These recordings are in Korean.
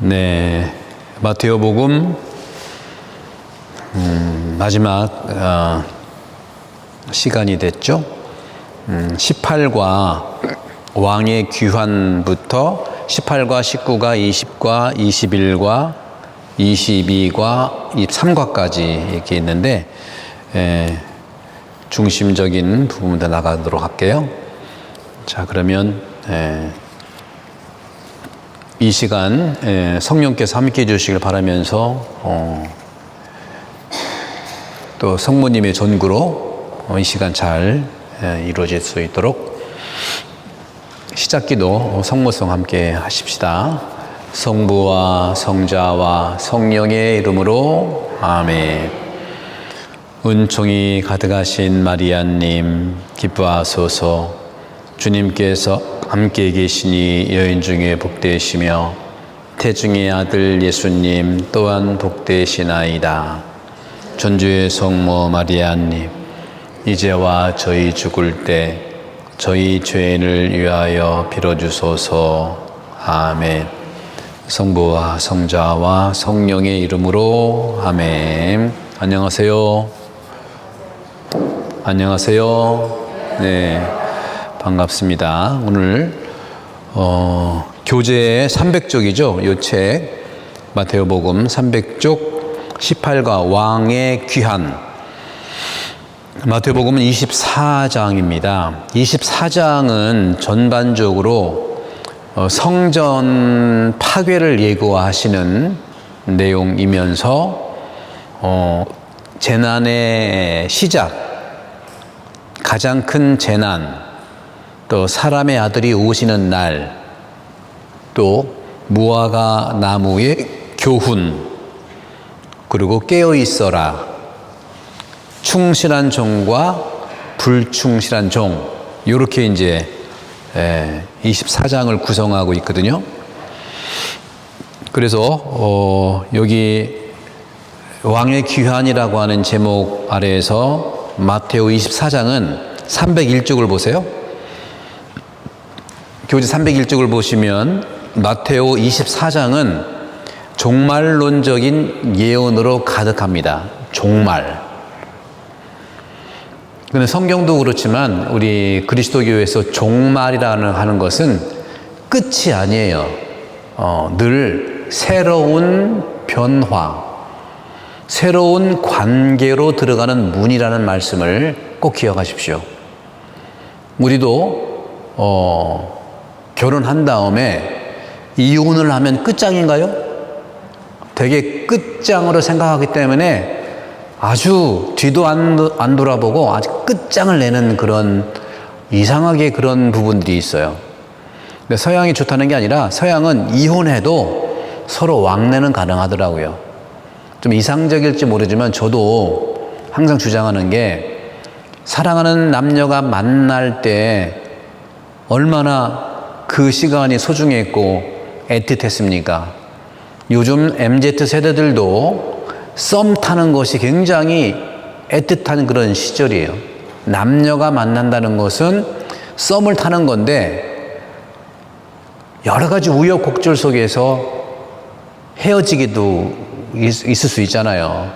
네, 마테오복음 음, 마지막 어, 시간이 됐죠. 음, 18과 왕의 귀환부터 18과 19과 20과 21과 22과 23과까지 이렇게 있는데 에, 중심적인 부분부터 나가도록 할게요. 자 그러면 에, 이 시간 에, 성령께서 함께 해주시길 바라면서 어, 또 성모님의 전구로 어, 이 시간 잘 에, 이루어질 수 있도록 시작기도 성모성 함께 하십시다. 성부와 성자와 성령의 이름으로 아멘. 은총이 가득하신 마리아님 기뻐하소서 주님께서 함께 계시니 여인 중에 복되시며 태중의 아들 예수님 또한 복되시나이다. 전주의 성모 마리아님 이제와 저희 죽을 때 저희 죄인을 위하여 빌어주소서. 아멘. 성부와 성자와 성령의 이름으로 아멘. 안녕하세요. 안녕하세요. 네 반갑습니다. 오늘 어, 교재 300쪽이죠? 요 책 마테오복음 300쪽 18과 왕의 귀한. 마태복음은 24장입니다. 24장은 전반적으로 어, 성전 파괴를 예고하시는 내용이면서 어, 재난의 시작, 가장 큰 재난, 또 사람의 아들이 오시는 날, 또 무화과 나무의 교훈, 그리고 깨어 있어라. 충실한 종과 불충실한 종 이렇게 이제 24장을 구성하고 있거든요. 그래서 어 여기 왕의 귀환이라고 하는 제목 아래에서 마테오 24장은 301쪽을 보세요. 교재 301쪽을 보시면 마테오 24장은 종말론적인 예언으로 가득합니다. 종말. 근데 성경도 그렇지만 우리 그리스도교에서 종말이라는 하는 것은 끝이 아니에요. 어, 늘 새로운 변화, 새로운 관계로 들어가는 문이라는 말씀을 꼭 기억하십시오. 우리도 어, 결혼한 다음에 이혼을 하면 끝장인가요? 되게 끝장으로 생각하기 때문에 아주 뒤도 안, 안 돌아보고 아주 끝장을 내는 그런 이상하게 그런 부분들이 있어요. 근데 서양이 좋다는 게 아니라 서양은 이혼해도 서로 왕래는 가능하더라고요. 좀 이상적일지 모르지만 저도 항상 주장하는 게 사랑하는 남녀가 만날 때 얼마나 그 시간이 소중했고 애틋했습니까? 요즘 MZ 세대들도 썸 타는 것이 굉장히 애틋한 그런 시절이에요. 남녀가 만난다는 것은 썸을 타는 건데 여러 가지 우여곡절 속에서 헤어지기도 있, 있을 수 있잖아요.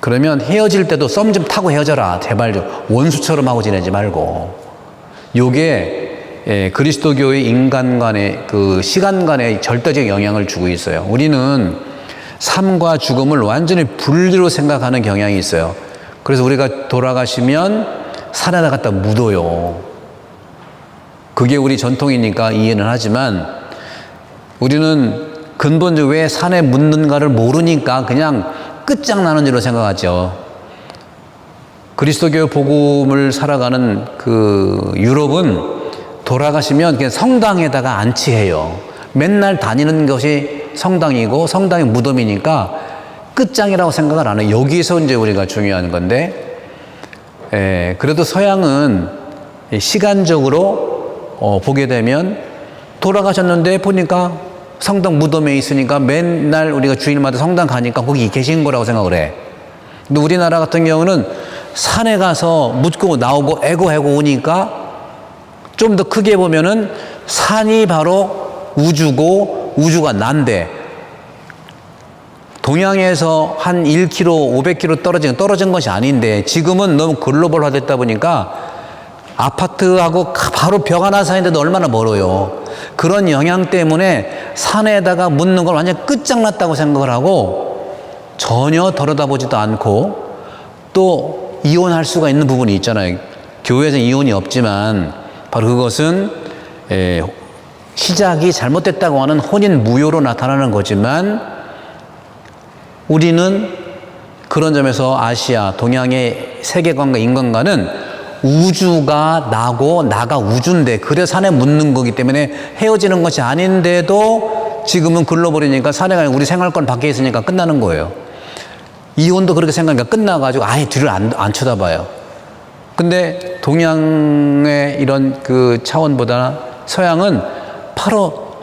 그러면 헤어질 때도 썸 좀 타고 헤어져라. 제발 좀 원수처럼 하고 지내지 말고. 요게 예, 그리스도교의 인간관의 그 시간관에 절대적 영향을 주고 있어요. 우리는 삶과 죽음을 완전히 분리로 생각하는 경향이 있어요. 그래서 우리가 돌아가시면 갖다 묻어요. 그게 우리 전통이니까 이해는 하지만 우리는 근본적으로 왜 산에 묻는가를 모르니까 그냥 끝장나는 일로 생각하죠. 그리스도교 복음을 살아가는 그 유럽은 돌아가시면 그냥 성당에다가 안치해요. 맨날 다니는 것이 성당이고 성당이 무덤이니까 끝장이라고 생각을 안 해요. 여기서 이제 우리가 중요한 건데, 에, 그래도 서양은 시간적으로 어, 보게 되면 돌아가셨는데 보니까 성당 무덤에 있으니까 맨날 우리가 주일마다 성당 가니까 거기 계신 거라고 생각을 해. 근데 우리나라 같은 경우는 산에 가서 묻고 나오고 애고 애고 오니까 좀 더 크게 보면은 산이 바로 우주고 우주가 난데 동양에서 한 1km, 500km 떨어진 떨어진 것이 아닌데 지금은 너무 글로벌화 됐다 보니까 아파트하고 바로 벽 하나 사이인데도 얼마나 멀어요. 그런 영향 때문에 산에다가 묻는 걸 완전 끝장났다고 생각을 하고 전혀 들여다보지도 않고 또 이혼할 수가 있는 부분이 있잖아요. 교회에서 이혼이 없지만 바로 그것은 에, 시작이 잘못됐다고 하는 혼인 무효로 나타나는 거지만 우리는 그런 점에서 아시아, 동양의 세계관과 인간과는 우주가 나고 나가 우주인데 그래서 산에 묻는 거기 때문에 헤어지는 것이 아닌데도 지금은 글로벌이니까 산에 가면 우리 생활권 밖에 있으니까 끝나는 거예요. 이혼도 그렇게 생각하니까 끝나가지고 아예 뒤를 안, 안 쳐다봐요. 근데 동양의 이런 그 차원보다 서양은 바로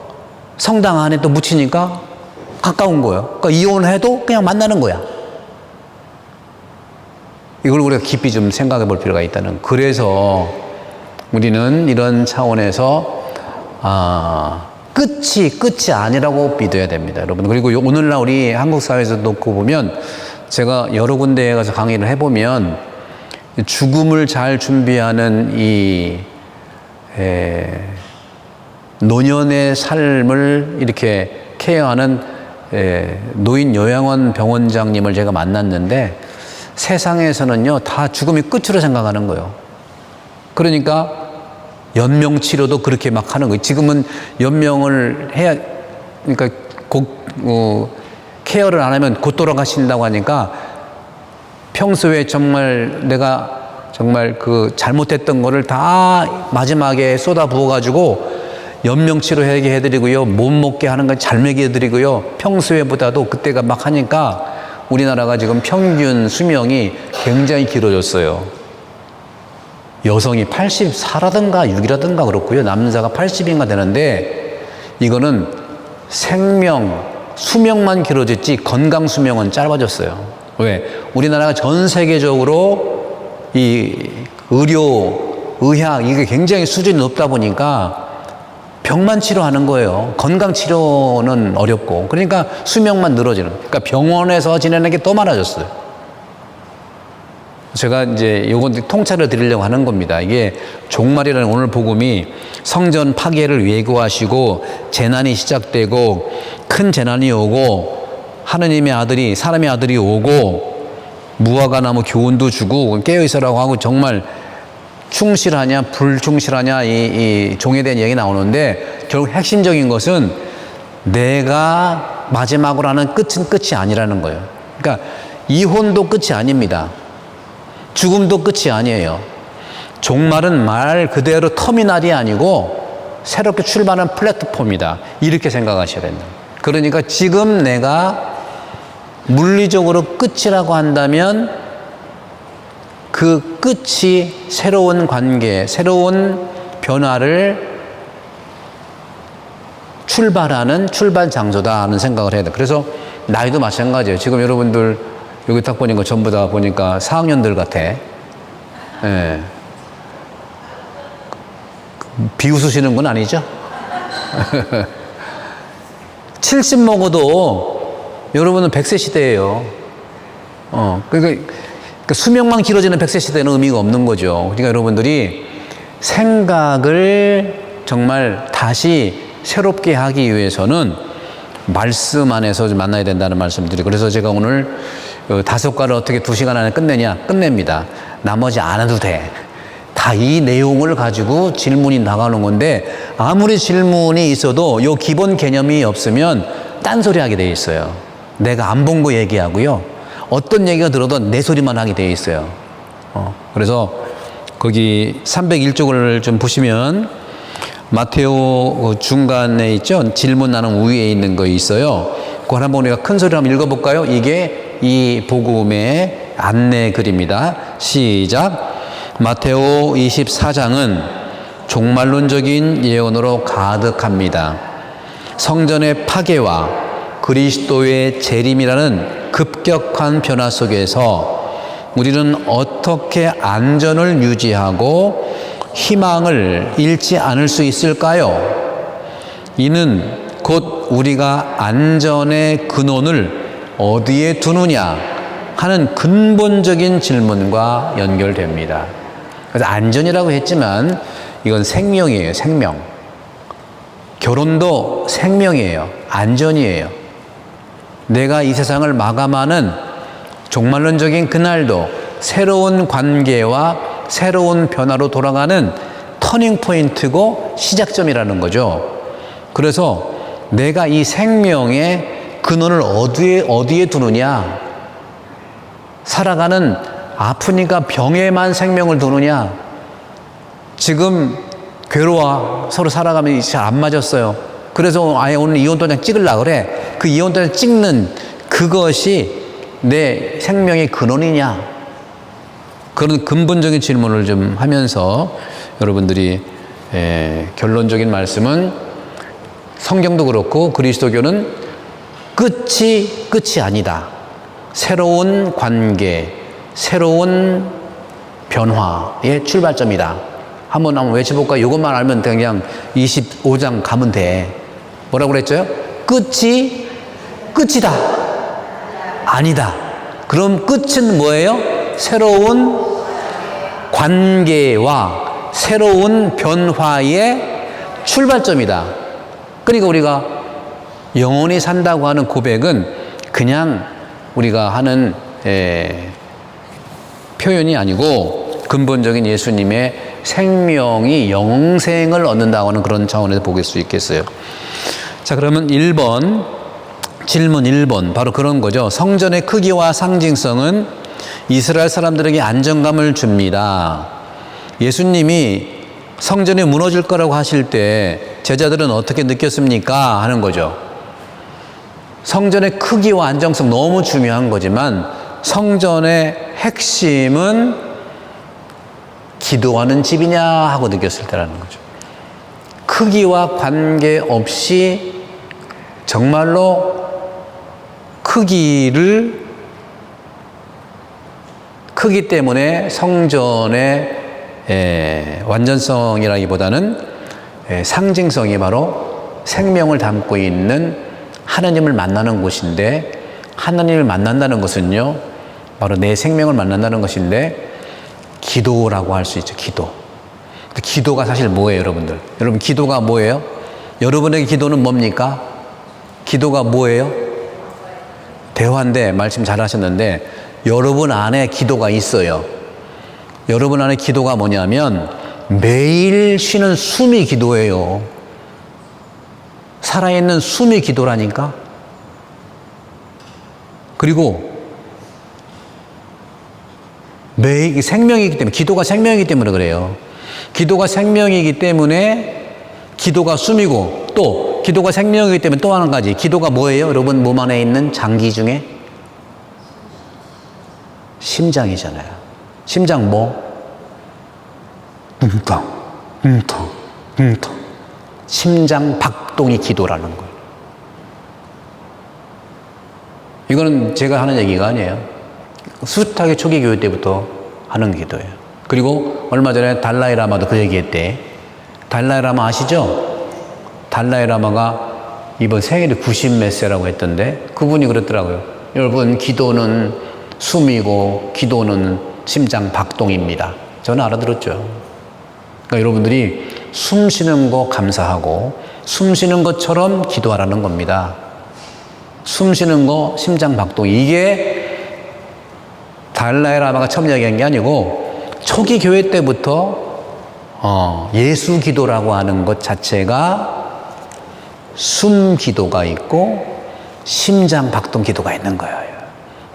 성당 안에 또 묻히니까 가까운 거예요. 그러니까 이혼해도 그냥 만나는 거야. 이걸 우리가 깊이 좀 생각해 볼 필요가 있다는. 그래서 우리는 이런 차원에서 아, 끝이 끝이 아니라고 믿어야 됩니다, 여러분. 그리고 요- 오늘날 우리 한국 사회에서 놓고 보면 제가 여러 군데에 가서 강의를 해보면 죽음을 잘 준비하는 이 에, 노년의 삶을 이렇게 케어하는 에, 노인 요양원 병원장님을 제가 만났는데 세상에서는요 다 죽음이 끝으로 생각하는 거예요. 그러니까 연명 치료도 그렇게 막 하는 거예요. 지금은 연명을 해야 그러니까 곧 어, 케어를 안 하면 곧 돌아가신다고 하니까 평소에 정말 내가 정말 그 잘못했던 거를 다 마지막에 쏟아 부어 가지고 연명 치료하게 해드리고요 못 먹게 하는 건 잘 먹여드리고요 평소에보다도 그때가 막 하니까 우리나라가 지금 평균 수명이 굉장히 길어졌어요. 여성이 84라든가 6이라든가 그렇고요. 남자가 80인가 되는데 이거는 생명, 수명만 길어졌지 건강 수명은 짧아졌어요. 왜? 우리나라가 전 세계적으로 이 의료, 의학 이게 굉장히 수준이 높다 보니까 병만 치료하는 거예요. 건강 치료는 어렵고. 그러니까 수명만 늘어지는. 그러니까 병원에서 지내는 게더 많아졌어요. 제가 이제 요건 통찰을 드리려고 하는 겁니다. 이게 종말이라는 오늘 복음이 성전 파괴를 예고하시고 재난이 시작되고 큰 재난이 오고 하느님의 아들이 사람의 아들이 오고 무화과 나무 교훈도 주고 깨어 있어라고 하고 정말 충실하냐 불충실하냐 이, 이 종에 대한 얘기 나오는데 결국 핵심적인 것은 내가 마지막으로 하는 끝은 끝이 아니라는 거예요. 그러니까 이혼도 끝이 아닙니다. 죽음도 끝이 아니에요. 종말은 말 그대로 터미널이 아니고 새롭게 출발하는 플랫폼이다. 이렇게 생각하셔야 된다. 그러니까 지금 내가 물리적으로 끝이라고 한다면 그 끝이 새로운 관계, 새로운 변화를 출발하는 출발 장소다 하는 생각을 해야 돼. 그래서 나이도 마찬가지예요. 지금 여러분들 여기 딱 보니까 전부 다 보니까 4학년들 같아. 예. 비웃으시는 건 아니죠? 70 먹어도 여러분은 100세 시대예요. 어, 그러니까, 그러니까 수명만 길어지는 100세 시대는 의미가 없는 거죠. 그러니까 여러분들이 생각을 정말 다시 새롭게 하기 위해서는 말씀 안에서 좀 만나야 된다는 말씀드리고 그래서 제가 오늘 어, 다섯 과를 어떻게 두 시간 안에 끝내냐 끝냅니다. 나머지 안 해도 돼. 다 이 내용을 가지고 질문이 나가는 건데 아무리 질문이 있어도 요 기본 개념이 없으면 딴소리 하게 돼 있어요. 내가 안 본 거 얘기하고요. 어떤 얘기가 들어도 내 소리만 하게 돼 있어요. 어, 그래서 거기 301쪽을 좀 보시면 마테오 그 중간에 있죠. 질문 나는 위에 있는 거 있어요. 그걸 한번 우리가 큰 소리로 한번 읽어볼까요? 이게 이 복음의 안내 글입니다. 시작. 마테오 24장은 종말론적인 예언으로 가득합니다. 성전의 파괴와 그리스도의 재림이라는 급격한 변화 속에서 우리는 어떻게 안전을 유지하고 희망을 잃지 않을 수 있을까요? 이는 곧 우리가 안전의 근원을 어디에 두느냐 하는 근본적인 질문과 연결됩니다. 그래서 안전이라고 했지만 이건 생명이에요, 생명. 결혼도 생명이에요, 안전이에요. 내가 이 세상을 마감하는 종말론적인 그날도 새로운 관계와 새로운 변화로 돌아가는 터닝 포인트고 시작점이라는 거죠. 그래서 내가 이 생명의 근원을 어디에 어디에 두느냐? 살아가는 아프니까 병에만 생명을 두느냐? 지금 괴로워 서로 살아가면 잘 안 맞았어요. 그래서 아예 오늘 이혼 도장 찍으려 그래. 그 이혼 도장 찍는 그것이 내 생명의 근원이냐? 그런 근본적인 질문을 좀 하면서 여러분들이 에, 결론적인 말씀은 성경도 그렇고 그리스도교는 끝이 끝이 아니다. 새로운 관계, 새로운 변화의 출발점이다. 한번 한번 외쳐볼까? 이것만 알면 그냥 25장 가면 돼. 뭐라고 그랬죠? 끝이 끝이다. 아니다. 그럼 끝은 뭐예요? 새로운 관계와 새로운 변화의 출발점이다. 그러니까 우리가 영원히 산다고 하는 고백은 그냥 우리가 하는 에, 표현이 아니고 근본적인 예수님의 생명이 영생을 얻는다고 하는 그런 차원에서 보길 수 있겠어요. 자, 그러면 1번, 질문 1번, 바로 그런 거죠. 성전의 크기와 상징성은 이스라엘 사람들에게 안정감을 줍니다. 예수님이 성전이 무너질 거라고 하실 때 제자들은 어떻게 느꼈습니까? 하는 거죠. 성전의 크기와 안정성 너무 중요한 거지만 성전의 핵심은 기도하는 집이냐 하고 느꼈을 때라는 거죠. 크기와 관계없이 정말로 크기를 크기 때문에 성전의 에, 완전성이라기보다는 에, 상징성이 바로 생명을 담고 있는 하나님을 만나는 곳인데 하나님을 만난다는 것은요 바로 내 생명을 만난다는 것인데 기도라고 할 수 있죠 기도. 기도가 사실 뭐예요 여러분들? 여러분 기도가 뭐예요? 여러분에게 기도는 뭡니까 기도가 뭐예요 대화인데 말씀 잘 하셨는데 여러분 안에 기도가 있어요 여러분 안에 기도가 뭐냐면 매일 쉬는 숨이 기도예요 살아있는 숨이 기도라니까. 그리고 매일 생명이기 때문에 기도가 생명이기 때문에 그래요. 기도가 생명이기 때문에 기도가 숨이고 또 기도가 생명이기 때문에 또 하나 가지 기도가 뭐예요? 여러분 몸 안에 있는 장기 중에 심장이잖아요. 심장 뭐? 뭉텅, 뭉텅, 뭉텅. 심장 박동이 기도라는 거예요. 이거는 제가 하는 얘기가 아니에요. 숱하게 초기 교회 때부터 하는 기도예요. 그리고 얼마 전에 달라이 라마도 그 얘기했대. 달라이 라마 아시죠? 달라이 라마가 이번 생일이 90몇 세라고 했던데 그분이 그랬더라고요. 여러분 기도는 숨이고 기도는 심장 박동입니다. 저는 알아들었죠. 그러니까 여러분들이 숨 쉬는 거 감사하고 숨 쉬는 것처럼 기도하라는 겁니다. 숨 쉬는 거 심장 박동 이게 달라이 라마가 처음 이야기한 게 아니고 초기 교회 때부터 어, 예수 기도라고 하는 것 자체가 숨 기도가 있고 심장 박동 기도가 있는 거예요.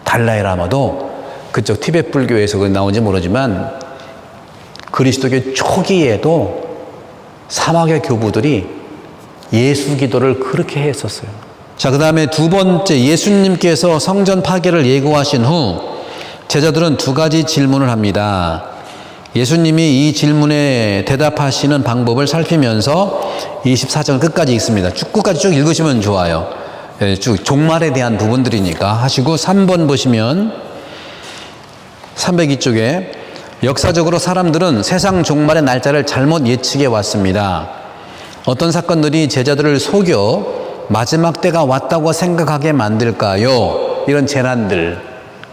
달라이 라마도 그쪽 티베트 불교에서 나온지 모르지만 그리스도교 초기에도 사막의 교부들이 예수 기도를 그렇게 했었어요. 자, 그 다음에 두 번째 예수님께서 성전 파괴를 예고하신 후 제자들은 두 가지 질문을 합니다. 예수님이 이 질문에 대답하시는 방법을 살피면서 24절 끝까지 읽습니다. 쭉 끝까지 쭉 읽으시면 좋아요. 예, 쭉 종말에 대한 부분들이니까 하시고 3번 보시면 302쪽에 역사적으로 사람들은 세상 종말의 날짜를 잘못 예측해 왔습니다. 어떤 사건들이 제자들을 속여 마지막 때가 왔다고 생각하게 만들까요? 이런 재난들.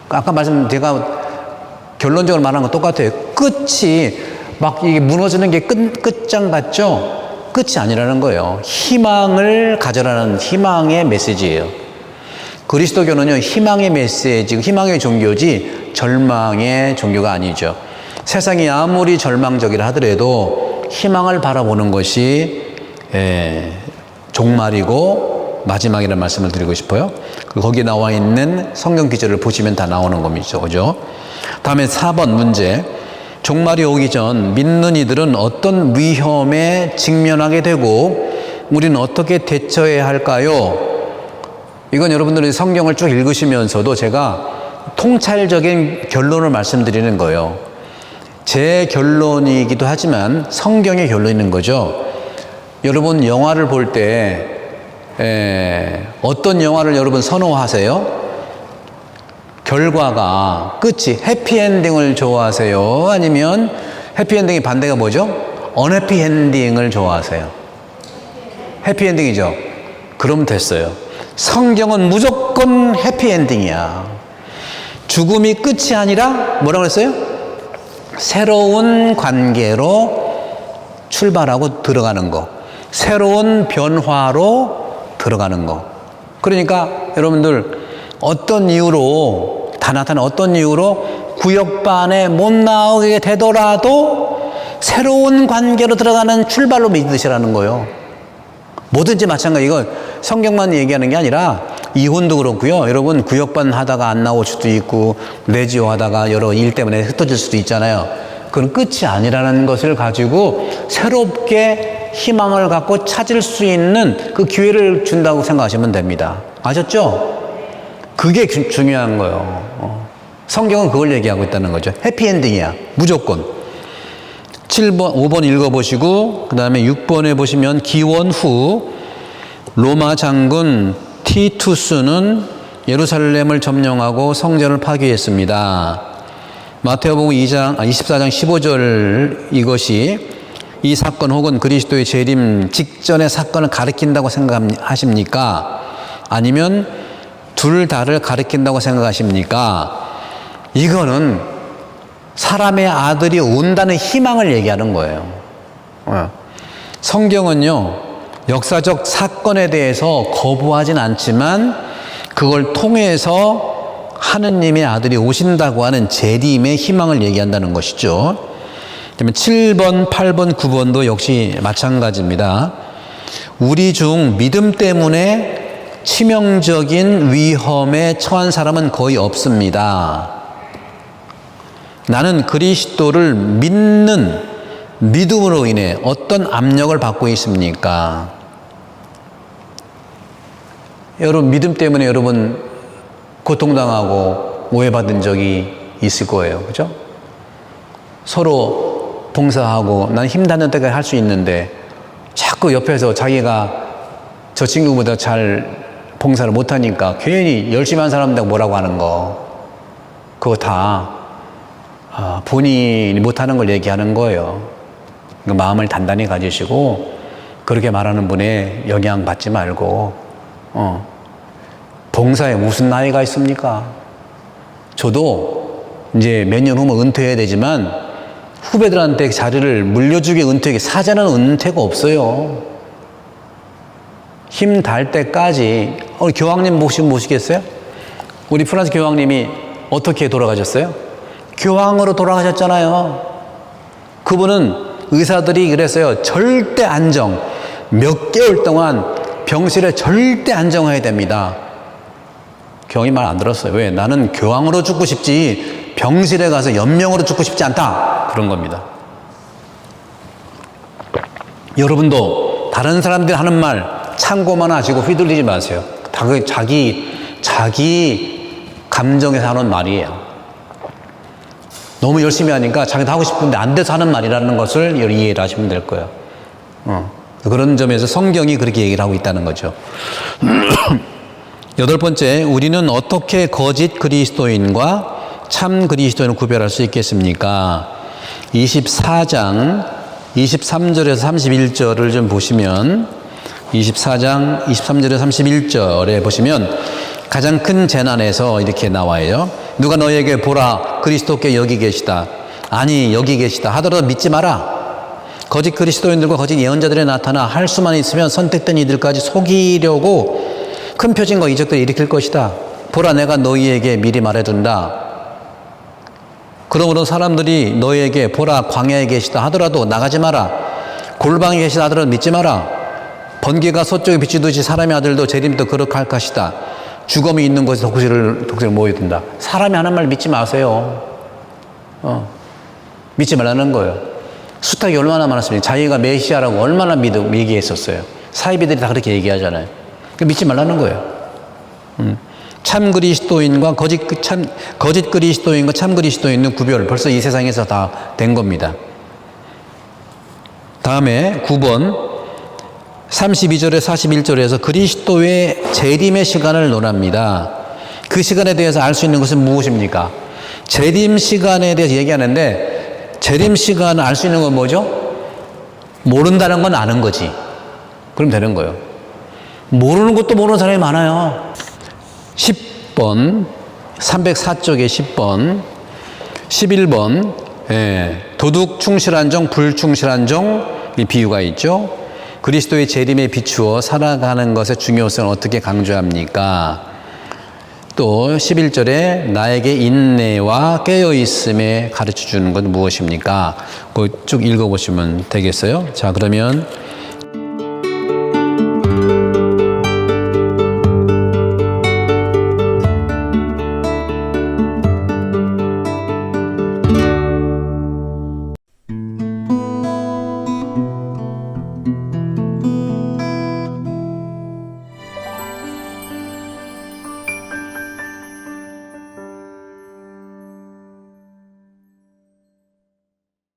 아까 말씀 제가 결론적으로 말한 건 똑같아요. 끝이 막 이게 무너지는 게 끝, 끝장 같죠? 끝이 아니라는 거예요. 희망을 가져라는 희망의 메시지예요. 그리스도교는요, 희망의 메시지, 희망의 종교지 절망의 종교가 아니죠. 세상이 아무리 절망적이라 하더라도 희망을 바라보는 것이 에, 종말이고 마지막이라는 말씀을 드리고 싶어요. 그 거기 나와 있는 성경 기절을 보시면 다 나오는 겁니다. 그죠? 다음에 4번 문제. 종말이 오기 전 믿는 이들은 어떤 위험에 직면하게 되고 우리는 어떻게 대처해야 할까요? 이건 여러분들이 성경을 쭉 읽으시면서도 제가 통찰적인 결론을 말씀드리는 거예요. 제 결론이기도 하지만 성경의 결론인 거죠. 여러분 영화를 볼 때 어떤 영화를 여러분 선호하세요? 결과가 끝이 해피엔딩을 좋아하세요? 아니면 해피엔딩의 반대가 뭐죠? 언해피엔딩을 좋아하세요? 해피엔딩이죠. 그럼 됐어요. 성경은 무조건 해피엔딩이야. 죽음이 끝이 아니라 뭐라고 그랬어요? 새로운 관계로 출발하고 들어가는 거. 새로운 변화로 들어가는 거. 그러니까 여러분들 어떤 이유로 다 나타난 어떤 이유로 구역반에 못 나오게 되더라도 새로운 관계로 들어가는 출발로 믿으시라는 거예요. 뭐든지 마찬가지. 이건 성경만 얘기하는 게 아니라 이혼도 그렇고요. 여러분 구역반 하다가 안 나올 수도 있고 내지오 하다가 여러 일 때문에 흩어질 수도 있잖아요. 그건 끝이 아니라는 것을 가지고 새롭게 희망을 갖고 찾을 수 있는 그 기회를 준다고 생각하시면 됩니다. 아셨죠? 그게 주- 중요한 거예요. 어. 성경은 그걸 얘기하고 있다는 거죠. 해피엔딩이야. 무조건. 7번, 5번 읽어보시고, 그 다음에 6번에 보시면 기원 후 로마 장군 티투스는 예루살렘을 점령하고 성전을 파괴했습니다. 마태오복음 2장, 아, 24장 15절 이것이 이 사건 혹은 그리스도의 재림 직전의 사건을 가리킨다고 생각하십니까? 아니면 둘 다를 가리킨다고 생각하십니까? 이거는 사람의 아들이 온다는 희망을 얘기하는 거예요. 어. 성경은요, 역사적 사건에 대해서 거부하진 않지만 그걸 통해서 하느님의 아들이 오신다고 하는 재림의 희망을 얘기한다는 것이죠. 그러면 7번, 8번, 9번도 역시 마찬가지입니다. 우리 중 믿음 때문에 치명적인 위험에 처한 사람은 거의 없습니다. 나는 그리스도를 믿는 믿음으로 인해 어떤 압력을 받고 있습니까? 여러분, 믿음 때문에 여러분 고통당하고 오해받은 적이 있을 거예요. 그죠? 서로 봉사하고 난 힘닿는 때까지 할 수 있는데 자꾸 옆에서 자기가 저 친구보다 잘 봉사를 못하니까 괜히 열심히 한 사람들 뭐라고 하는 거 그거 다 아, 본인이 못하는 걸 얘기하는 거예요. 그러니까 마음을 단단히 가지시고 그렇게 말하는 분에 영향 받지 말고 어, 봉사에 무슨 나이가 있습니까? 저도 이제 몇 년 후면 은퇴해야 되지만 후배들한테 자리를 물려주게 은퇴하게 사자는 은퇴가 없어요. 힘 달 때까지 우리 교황님 보시 모시겠어요? 우리 프랑스 교황님이 어떻게 돌아가셨어요? 교황으로 돌아가셨잖아요. 그분은 의사들이 그랬어요. 절대 안정. 몇 개월 동안 병실에 절대 안정해야 됩니다. 교황이 말 안 들었어요. 왜? 나는 교황으로 죽고 싶지 병실에 가서 연명으로 죽고 싶지 않다. 그런 겁니다. 여러분도 다른 사람들이 하는 말 참고만 하시고 휘둘리지 마세요. 다 그 자기 자기 감정에서 하는 말이에요. 너무 열심히 하니까 자기도 하고 싶은데 안 돼서 하는 말이라는 것을 이해를 하시면 될 거예요. 어. 그런 점에서 성경이 그렇게 얘기를 하고 있다는 거죠. 여덟 번째, 우리는 어떻게 거짓 그리스도인과 참 그리스도인을 구별할 수 있겠습니까? 24장 23절에서 31절을 좀 보시면 24장 23절에서 31절에 보시면 가장 큰 재난에서 이렇게 나와요. 누가 너에게 보라 그리스도께 여기 계시다. 아니 여기 계시다 하더라도 믿지 마라. 거짓 그리스도인들과 거짓 예언자들이 나타나 할 수만 있으면 선택된 이들까지 속이려고 큰 표징과 이적들을 일으킬 것이다. 보라 내가 너희에게 미리 말해둔다. 그러므로 사람들이 너희에게 보라 광야에 계시다 하더라도 나가지 마라. 골방에 계시다 하더라도 믿지 마라. 번개가 서쪽에 비치듯이 사람의 아들도 재림도 그렇게 할 것이다. 죽음이 있는 곳에 독수리를 독수리 모여든다. 사람이 하는 말 믿지 마세요. 어. 믿지 말라는 거예요. 수탁이 얼마나 많았습니까? 자기가 메시아라고 얼마나 믿음 얘기했었어요. 사이비들이 다 그렇게 얘기하잖아요. 그 믿지 말라는 거예요. 음. 참 그리스도인과 거짓 그참 거짓 그리스도인과 참 그리스도인의 구별 벌써 이 세상에서 다 된 겁니다. 다음에 9번 32절에 41절에서 그리스도의 재림의 시간을 논합니다. 그 시간에 대해서 알 수 있는 것은 무엇입니까? 재림 시간에 대해서 얘기하는데 재림 시간을 알 수 있는 건 뭐죠? 모른다는 건 아는 거지. 그럼 되는 거예요. 모르는 것도 모르는 사람이 많아요. 10번, 304쪽에 10번, 11번, 예, 도둑 충실한 종, 불충실한 종, 이 비유가 있죠. 그리스도의 재림에 비추어 살아가는 것의 중요성을 어떻게 강조합니까? 또 11절에 나에게 인내와 깨어있음에 가르쳐 주는 건 무엇입니까? 그 쭉 읽어보시면 되겠어요. 자, 그러면